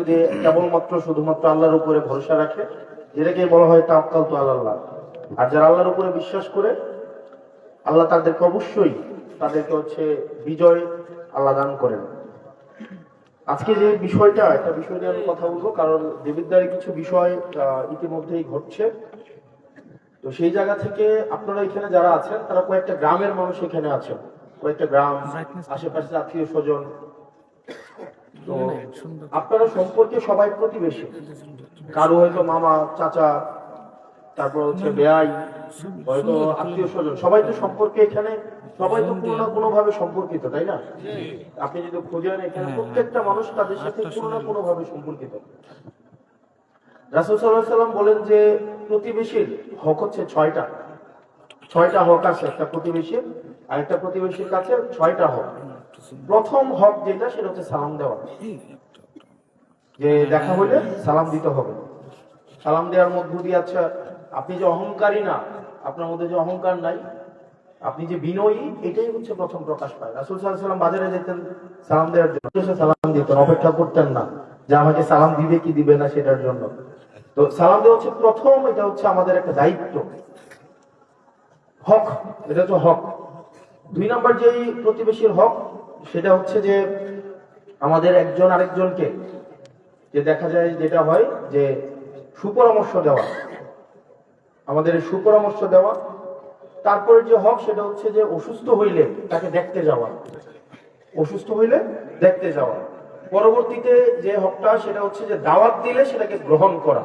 একটু যে কেবলমাত্র শুধুমাত্র আল্লাহর উপরে ভরসা রাখে যেটাকে বলা হয় তাওয়াক্কাল তো আল্লাহ। আর যারা আল্লাহর উপরে বিশ্বাস করে আল্লাহ তাদেরকে অবশ্যই তাদেরকে হচ্ছে বিজয় আল্লাহ দান করেন। আজকে যে বিষয়টা একটা বিষয় নিয়ে আমি কথা বলব কারণ দেবিদ্বারে কিছু বিষয় ইতিমধ্যেই ঘটছে। তো সেই জায়গা থেকে আপনারা এখানে যারা আছেন তারা কয়েকটা গ্রামের মানুষ এখানে আছেন। কয়েকটা গ্রাম আশেপাশে আত্মীয় স্বজন তো আপনারা সম্পর্কে সবাই প্রতিবেশী। কারও হয়তো মামা চাচা তারপর হচ্ছে বেয়াই হয়তো আত্মীয় স্বজন। সবাই তো সম্পর্কে এখানে সবাই তো কোনো না কোনো ভাবে সম্পর্কিত তাই না? আপনি যদি খোঁজেন এখানে প্রত্যেকটা মানুষ তাদের সাথে কোনো না কোনো ভাবে সম্পর্কিত। রাসুল সাল্লাহ সাল্লাম বলেন যে প্রতিবেশীর হক হচ্ছে ছয়টা। ছয়টা হক আছে একটা প্রতিবেশীর আর একটা প্রতিবেশীর কাছে ছয়টা হক। প্রথম হক যেটা, সেটা হচ্ছে সালাম দেওয়া। যে দেখা হলে সালাম দিতে হবে। সালাম দেওয়ার মধ্য দিয়ে আচ্ছা আপনি যে অহংকারী না, আপনার মধ্যে যে অহংকার নাই, আপনি যে বিনয়ী, এটাই হচ্ছে প্রথম প্রকাশ পায়। রাসুল সাল্লাম বাজারে যেতেন, সালাম দেওয়ার জন্য। সালাম দিতেন অপেক্ষা করতেন না যে আমাকে সালাম দিবে কি দিবে না সেটার জন্য। তো সালাম দেওয়া হচ্ছে প্রথম, এটা হচ্ছে আমাদের একটা দায়িত্ব। হক, এটা তো হক। দুই নাম্বার যেই প্রতিবেশীর হক সেটা হচ্ছে যে আমাদের একজন আরেকজনকে যে দেখা যায় যেটা হয় যে সুপরামর্শ দেওয়া, আমাদের সুপরামর্শ দেওয়া, তারপরে যে হক সেটা হচ্ছে যে অসুস্থ হইলে তাকে দেখতে যাওয়া, অসুস্থ হইলে দেখতে যাওয়া। পরবর্তীতে যে হকটা সেটা হচ্ছে যে দাওয়াত দিলে সেটাকে গ্রহণ করা।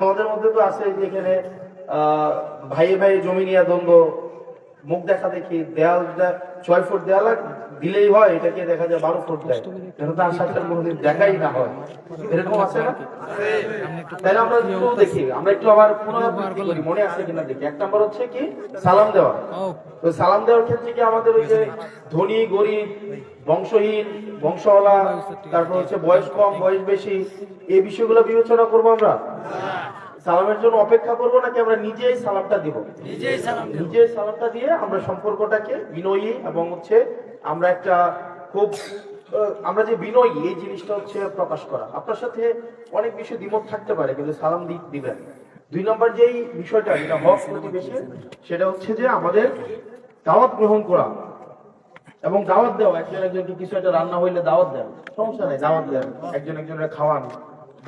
আমাদের মধ্যে তো আছে যে এখানে, আহ, ভাইয়ে ভাইয়ে জমি নিয়ে দ্বন্দ্ব মুখ দেখা দেখি, দেয়াল ছয় ফুট দেয়াল দিলেই হয় এটাকে দেখা যায় বারো ফুট দেয়। তার সাথে কোনোদিন দেখাই না হয়। এরকম আছে না? তাহলে আমরা একটু দেখি, আমরা একটু আবার পুনরাবৃত্তি করি, মনে আছে কিনা দেখি। এক নম্বর হচ্ছে কি, সালাম দেওয়া। তো সালাম দেওয়ার ক্ষেত্রে কি আমাদের ওই যে ধনী, গরিব, বংশহীন, বংশওয়ালা, তারপর হচ্ছে বয়স কম, বয়স বেশি, এই বিষয়গুলো বিবেচনা করব আমরা? সালামের জন্য অপেক্ষা করব নাকি আমরা নিজেই সালামটা দিব? নিজেই সালাম নিজেই সালামটা দিয়ে আমরা সম্পর্কটাকে বিনয়ী এবং হচ্ছে আমরা একটা খুব আমরা যে বিনয়ী এই জিনিসটা হচ্ছে প্রকাশ করা। আপনার সাথে অনেক বিষয় দ্বিমত থাকতে পারে কিন্তু সালাম দিবেন। দুই নম্বর যেই বিষয়টা যেটা হক প্রতিবেশী সেটা হচ্ছে যে আমাদের দাওয়াত গ্রহণ করা এবং দাওয়াত দেওয়া। একজন একজনকে কিছু একটা রান্না হইলে দাওয়াত দেন সমস্যা নেই দাওয়াত দেন। একজন একজনের খাওয়ান।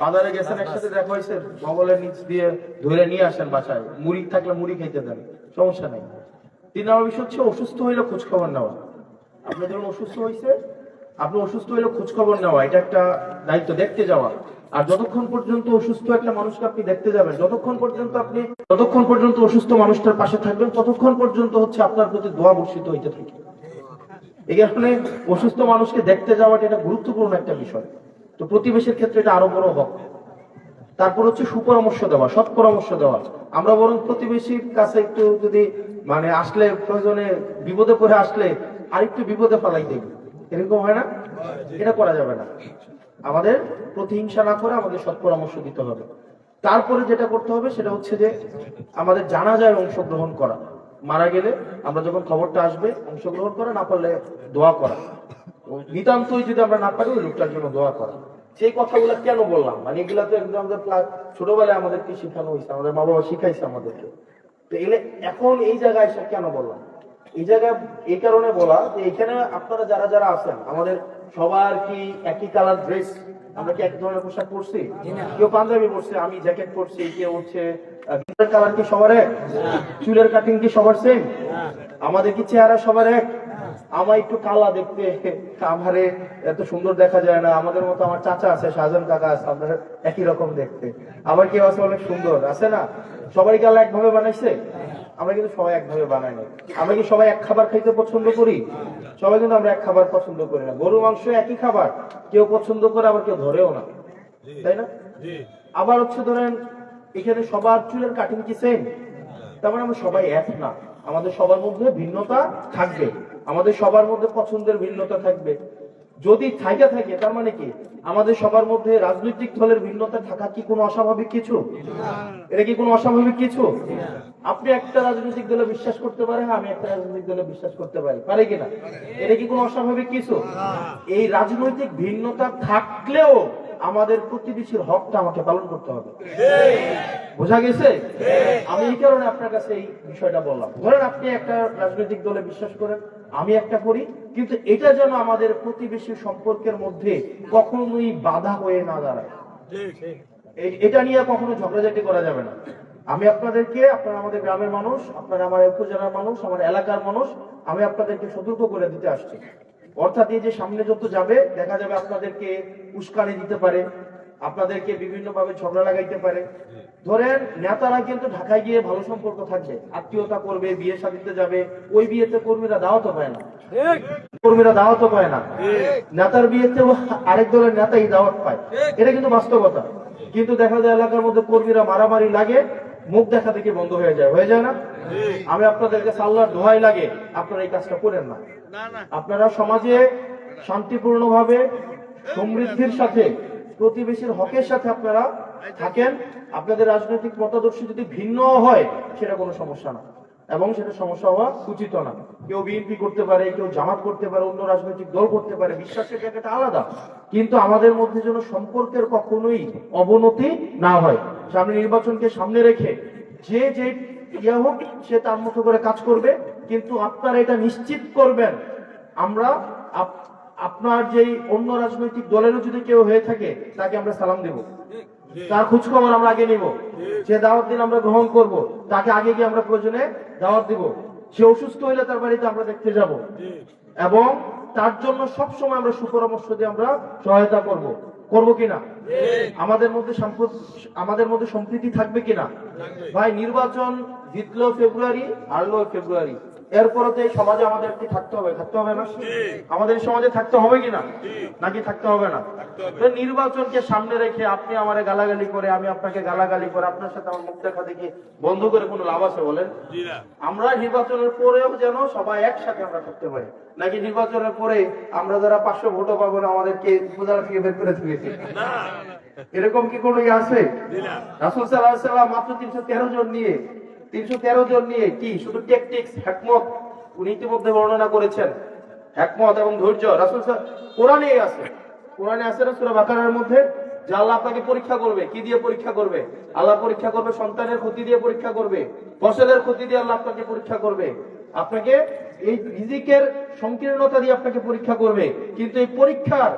বাজারে গেছেন একসাথে দেখা হয়েছে বগলের নিচ দিয়ে ধরে নিয়ে আসেন বাসায়। মুড়ি থাকলে মুড়ি খাইতে দেন সমস্যা নেই। তিন নম্বর বিষয় হচ্ছে অসুস্থ হইলে খোঁজ খবর নেওয়া। আপনি যখন অসুস্থ হয়েছে আপনি অসুস্থ হইলে খোঁজ খবর নেওয়া এটা একটা দায়িত্ব দেখতে যাওয়া। আর যতক্ষণ পর্যন্ত অসুস্থ একটা মানুষকে আপনি দেখতে যাবেন যতক্ষণ পর্যন্ত আপনি যতক্ষণ পর্যন্ত অসুস্থ মানুষটার পাশে থাকবেন ততক্ষণ পর্যন্ত হচ্ছে আপনার প্রতি দোয়া বর্ষিত হইতে থাকে। এই কারণে অসুস্থ মানুষকে দেখতে যাওয়াটা এটা গুরুত্বপূর্ণ একটা বিষয়। তো প্রতিবেশীর ক্ষেত্রে এটা আরও বড় হক। তারপর হচ্ছে সুপরামর্শ দেওয়া সৎ পরামর্শ দেওয়া। আমরা বরং প্রতিবেশীর কাছে একটু যদি মানে আসলে প্রয়োজনে বিপদে পড়ে আসলে আরেকটু বিপদে ফালাই দেব এরকম হয় না? এটা করা যাবে না। আমাদের প্রতিহিংসা না করে আমাদের সৎ পরামর্শ দিতে হবে। তারপরে যেটা করতে হবে সেটা হচ্ছে যে আমাদের জানাজায় অংশগ্রহণ করা। মারা গেলে আমরা যখন খবরটা আসবে, অংশগ্রহণ করা, না পারলে দোয়া করা। নিতান্তই যদি আমরা না পারি ওই লোকটার জন্য দোয়া করা। সেই কথাগুলো কেন বললাম? মানে এগুলা তো একদম আমাদের ছোটবেলায় আমাদেরকে শেখানো হয়েছে? আমাদের মা বাবা শিখাইছে আমাদেরকে। তো এগুলো এখন এই জায়গায় এসে কেন বললাম? এই জায়গায় এই কারণে বলা যে এখানে আপনারা যারা যারা আছেন আমাদের সবার কি একই কালার ড্রেস? আমরা কি এক ধরনের পোশাক পরছি? কেউ পাঞ্জাবি পরছে আমি জ্যাকেট পরছি কেউ হচ্ছে কালার কি সবার এক? চুলের কাটিং কি সবার সেম আমাদের কি চেহারা সবার এক? আমার একটু কালা দেখতে। আমারে এত সুন্দর দেখা যায় না। আমাদের মতো আমার চাচা আছে শাহজাহান কাকা আছে আপনার একই রকম দেখতে। আবার কেউ আছে অনেক সুন্দর আছে না? সবাই কালা একভাবে বানাইছে? আমরা কিন্তু সবাই একভাবে বানাই না আমরা কি সবাই এক খাবার খাইতে পছন্দ করি? সবাই কিন্তু আমরা এক খাবার পছন্দ করি না। গরু মাংস একই খাবার। কেউ পছন্দ করে আবার কেউ ধরেও না। তাই না? আবার হচ্ছে ধরেন এখানে সবার চুলের কাটিং কি সেম তার মানে আমরা সবাই এক না। আমাদের সবার মধ্যে ভিন্নতা থাকবে। আমাদের সবার মধ্যে পছন্দের ভিন্নতা থাকবে। যদি থাইকা থাকে, তার মানে কি? আমাদের সবার মধ্যে রাজনৈতিক দলের ভিন্নতা থাকা কি কোনো অস্বাভাবিক কিছু? এটা কি কোনো অস্বাভাবিক কিছু? আপনি একটা রাজনৈতিক দলে বিশ্বাস করতে পারেন, আমি একটা রাজনৈতিক দলে বিশ্বাস করতে পারি। পারে কিনা এটা কি কোনো অস্বাভাবিক কিছু? এই রাজনৈতিক ভিন্নতা থাকলেও আমাদের প্রতিবেশীর হকটা আমাকে পালন করতে হবে। বোঝা গেছে? আমি এই কারণে আপনার কাছে এই বিষয়টা বললাম। ধরেন আপনি একটা রাজনৈতিক দলে বিশ্বাস করেন, আমি একটা করি, কিন্তু এটা যেন আমাদের প্রতিবেশী সম্পর্কের মধ্যে কখনোই বাধা হয়ে না দাঁড়ায়। এটা নিয়ে কখনো ঝগড়াঝাটি করা যাবে না। আমি আপনাদেরকে, আপনারা আমাদের গ্রামের মানুষ, আপনারা আমার উপজেলার মানুষ, আমার এলাকার মানুষ, আমি আপনাদেরকে সতর্ক করে দিতে আসছি। অর্থাৎ এই যে সামনে যত যাবে, দেখা যাবে আপনাদেরকে উস্কানি দিতে পারে, আপনাদেরকে বিভিন্ন ভাবে ঝগড়া লাগাইতে পারে। ধরেন, নেতারা কিন্তু ঢাকায় গিয়ে ভালো সম্পর্ক থাকবে, আত্মীয়তা করবে, বিয়ে শাদিতে যাবে, ওই বিয়েতে কর্মীরা দাওয়াত পায় না। কর্মীরা দাওয়াত পায় না। নেতার বিয়েতে আরেক দলের নেতাই দাওয়াত পায়। এটা কিন্তু বাস্তবতা। কিন্তু দেখা যায় এলাকার মধ্যে কর্মীরা মারামারি লাগে মুখ দেখা দেখি বন্ধ হয়ে যায়। হয়ে যায় না? আমি আপনাদের কাছে আল্লাহর দোহাই লাগে আপনারা এই কাজটা করেন না। আপনারা সমাজে শান্তিপূর্ণভাবে সমৃদ্ধির সাথে প্রতিবেশীর হকের সাথে আপনারা থাকেন। আপনাদের রাজনৈতিক মতাদর্শ যদি ভিন্ন হয় সেটা কোনো সমস্যা না। এবং সেটা সমস্যা হওয়া উচিত না। কেউ বিএনপি করতে পারে, কেউ জামাত করতে পারে, অন্য রাজনৈতিক দল করতে পারে, বিশ্বাসের জায়গাটা আলাদা। কিন্তু আমাদের মধ্যে যেন সম্পর্কের কখনোই অবনতি না হয়। সামনে নির্বাচনকে সামনে রেখে যে যে ইয়া হোক, সে তার মতো করে কাজ করবে। কিন্তু আপনারা এটা নিশ্চিত করবেন। আমরা আপনার যেই অন্য রাজনৈতিক দলেরও যদি কেউ হয়ে থাকে, তাকে আমরা সালাম দেব। তার খোঁজ খবর আমরা আগে নিব। সে দাওয়াত দিন আমরা গ্রহণ করব। তাকে আগে গিয়ে আমরা প্রয়োজনে দাওয়াত দিব। সে অসুস্থ হইলে তার বাড়িতে আমরা দেখতে যাব। এবং তার জন্য সব সময় আমরা সুপরামর্শ দিয়ে আমরা সহায়তা করব। করব কিনা? আমাদের মধ্যে আমাদের মধ্যে সম্প্রীতি থাকবে কিনা? ভাই নির্বাচন জিতলো ফেব্রুয়ারি হারলো ফেব্রুয়ারি। এরপরে তো এই সমাজে আমাদের কি থাকতে হবে? থাকতে হবে না? আমাদের সমাজে থাকতে হবে কিনা নাকি থাকতে হবে না? নির্বাচনকে সামনে রেখে আপনি আমারে গালাগালি করে আমি আপনাকে গালাগালি করে আপনার সাথে আমার মুখ দেখা দেখি বন্ধ করে কোনো লাভ আছে বলেন? আমরা নির্বাচনের পরেও যেন সবাই একসাথে আমরা থাকতে পারি। নাকি নির্বাচনের পরে আমরা যারা পাঁচশো ভোটও পাবো না আমাদেরকে উপজেলা থেকে বের করে দিয়েছে এরকম কি কোনো ইয়ে আছে? রাসুল সাল্লাহ সাল্লাম মাত্র তিনশো তেরো জন নিয়ে তিনশো তেরো জন নিয়ে কি শুধু টেকটিক্স হ্যাকমত উনি ইতিমধ্যে বর্ণনা করেছেন। হ্যাকমত এবং ধৈর্য। রাসুল কোরআনেই আছে। কোরআনে আছে না সুরা বাকারার মধ্যে? যে আল্লাহ আপনাকে পরীক্ষা করবে। কি দিয়ে পরীক্ষা করবে? আল্লাহ পরীক্ষা করবে সন্তানের ক্ষতি দিয়ে পরীক্ষা করবে। ফসলের ক্ষতি দিয়ে আল্লাহ আপনাকে পরীক্ষা করবে। আপনাকে এই রিজিকের সংকীর্ণতা দিয়ে আপনাকে পরীক্ষা করবে। কিন্তু এই পরীক্ষার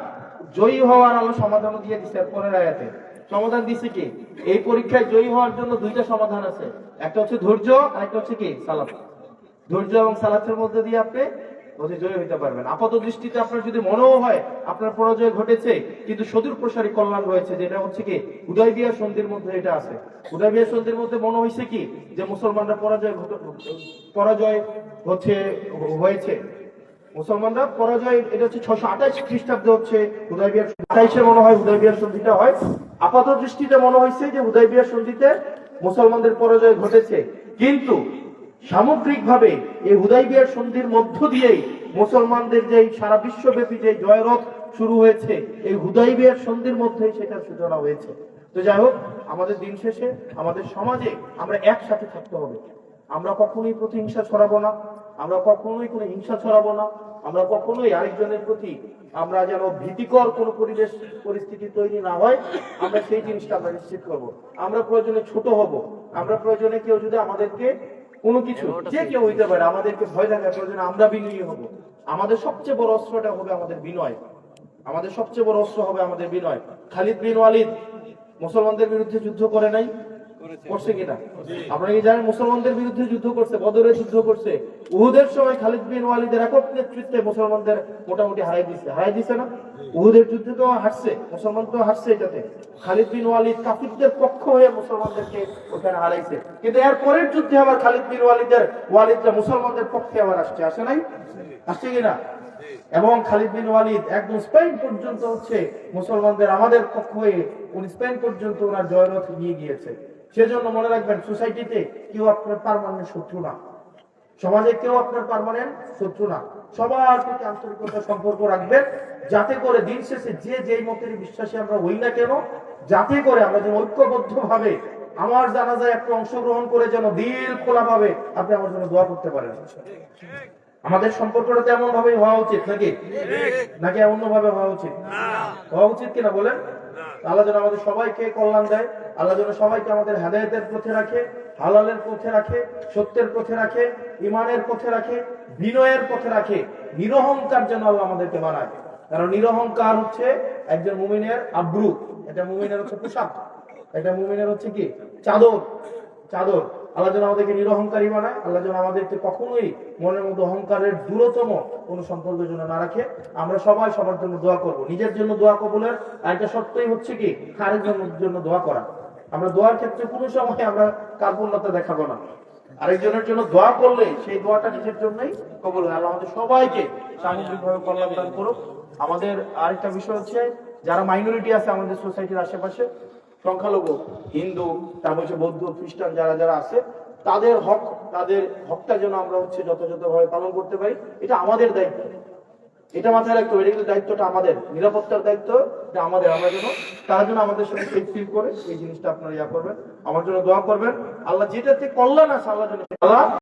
জয়ী হওয়ার আলো সমাধানও দিয়ে দিচ্ছে পরের আয়াতে। সমাধান দিছে কি? এই পরীক্ষায় জয়ী হওয়ার জন্য দুইটা সমাধান আছে। একটা হচ্ছে ধৈর্য, আর একটা হচ্ছে কি? সালাত ধৈর্য এবং সালাতের মধ্যে দিয়ে আপনি পথে জয় হইতে পারবেন। আপাত দৃষ্টিতে আপনার যদি মনেও হয় আপনার পরাজয় ঘটেছে, কিন্তু সদূর প্রসারী কল্যাণ রয়েছে, যেটা হচ্ছে কি? উদয় বিয়ার সন্ধির মধ্যে এটা আছে। উদয় বিয়ার সন্ধির মধ্যে মনে হয়েছে কি? যে মুসলমানরা পরাজয় পরাজয় হচ্ছে, হয়েছে। মুসলমানরা পরাজয়, এটা হচ্ছে ছশো খ্রিস্টাব্দে হচ্ছে আঠাইশে মনে হয় সন্ধিটা হয়। আপাত দৃষ্টিতে মনে হয়েছে যে সন্ধিতে মুসলমানদের পরাজয় ঘটেছে। কিন্তু সামগ্রিকভাবে এই হুদাই বিহার সন্ধির মধ্য দিয়েই মুসলমানদের যে সারা বিশ্বব্যাপী যে জয়রথ শুরু হয়েছে, এই হুদাই বিহার সন্ধির মধ্যেই সেটার সূচনা হয়েছে। তো যাই হোক, আমাদের দিন শেষে, আমাদের সমাজে আমরা একসাথে থাকতে হবে। আমরা কখনোই প্রতিহিংসা ছড়াবো না। আমরা কখনোই কোনো হিংসা ছড়াবো না। আমরা কখনোই আরেকজনের প্রতি আমরা যেন ভীতিকর কোনো পরিবেশ, পরিস্থিতি তৈরি না হয়, আমরা সেই জিনিসটা আমরা নিশ্চিত করব। আমরা প্রয়োজনে ছোট হব। আমরা প্রয়োজনে কেউ যদি আমাদেরকে কোনো কিছু, যে কেউ হইতে পারে, আমাদেরকে ভয় দেখার প্রয়োজনে আমরা বিনয়ী হব। আমাদের সবচেয়ে বড় অস্ত্রটা হবে আমাদের বিনয়। আমাদের সবচেয়ে বড় অস্ত্র হবে আমাদের বিনয়। খালিদ বিন ওয়ালিদ মুসলমানদের বিরুদ্ধে যুদ্ধ করে নাই। করছে। কিনা? আপনারা কি জানেন মুসলমানদের বিরুদ্ধে যুদ্ধ করছে, বদরে যুদ্ধ করছে? উহুদের সময় খালিদ বিন ওয়ালিদের একক নেতৃত্বে মুসলমানদের মোটামুটি হারাই দিচ্ছে হারাই দিচ্ছে না? উহুদের যুদ্ধে তো হারছে, মুসলমান তো হারছে এটাতে। খালিদ বিন ওয়ালিদ কাফিরদের পক্ষ হয়ে মুসলমানদেরকে ওখানে হারাইছে। কিন্তু এর পরের যুদ্ধে আবার খালিদ বিন ওয়ালিদের, ওয়ালিদরা মুসলমানদের পক্ষে আবার আসছে। আসে নাই? আসছে কিনা এবং খালিদ বিন ওয়ালিদ একদম স্পেন পর্যন্ত হচ্ছে মুসলমানদের আমাদের পক্ষ হয়ে, উনি স্পেন পর্যন্ত ওনার জয়রথ নিয়ে গিয়েছে। সেজন্য মনে রাখবেন সোসাইটিতে কেউ আপনার পারমানেন্ট শত্রু না। সমাজে কেউ আপনার পারমানেন্ট শত্রু না। সবার প্রতি আন্তরিকতা সম্পর্ক রাখবেন যাতে করে দিন শেষে যে যেই মতের বিশ্বাসে আমরা হই না কেন যাতে করে আমরা যেন ঐক্যবদ্ধ ভাবে আমার জানাজায় একটু অংশগ্রহণ করে যেন দিল খোলা ভাবে আপনি আমার জন্য দোয়া করতে পারেন। আমাদের সম্পর্কটা তেমন ভাবে হওয়া উচিত নাকি? নাকি অন্য ভাবে হওয়া উচিত? হওয়া উচিত কিনা বলেন? আল্লাহ যেন আমাদের সবাইকে কল্যাণ দেয়। আল্লাহ যেন সবাইকে আমাদের হেদায়তের পথে রাখে, হালালের পথে রাখে, সত্যের পথে রাখে ইমানের পথে রাখে, বিনয়ের পথে রাখে। নিরহংকার যেন আল্লাহ আমাদেরকে বানায়। কারণ নিরহংকার হচ্ছে একজন মুমিনের আব্রু এটা মুমিনের হচ্ছে পোশাক এটা মুমিনের হচ্ছে কি? চাদর। চাদর। আল্লাহ যেন আমাদেরকে নিরহংকারী বানায়, আল্লাহ যেন আমাদেরকে কখনোই মনের মধ্যে অহংকারের দূরতম কোনো সম্পর্ক যেন না রাখে। আমরা সবাই সবার জন্য দোয়া করব। নিজের জন্য দোয়া কবুলের একটা সত্যই হচ্ছে কি? আরেকজনের জন্য দোয়া করা। আমরা দোয়ার ক্ষেত্রে কোনো সময় আমরা কার্পণ্যতা দেখাবো না। আরেকজনের জন্য দোয়া করলে সেই দোয়াটা নিজের জন্যই কবুল হয়। আমাদের সবাইকে সামগ্রিকভাবে কল্যাণ দান করুক। আমাদের আরেকটা বিষয় হচ্ছে, যারা মাইনরিটি আছে আমাদের সোসাইটির আশেপাশে, সংখ্যালঘু, হিন্দু, তারপর হচ্ছে বৌদ্ধ, খ্রিস্টান যারা যারা আছে, তাদের হক, তাদের হকটা যেন আমরা হচ্ছে যথাযথভাবে পালন করতে পারি, এটা আমাদের দায়িত্ব। এটা মাথায় রাখতে হবে, এটা দায়িত্বটা আমাদের, নিরাপত্তার দায়িত্ব এটা আমাদের, আমরা যেন তার জন্য আমাদের সাথে সেফ ফিল করে এই জিনিসটা আপনারা ইয়া করবেন। আমার জন্য দোয়া করবেন। আল্লাহ যেটাতে কল্যাণ আছে আল্লাহ আল্লাহ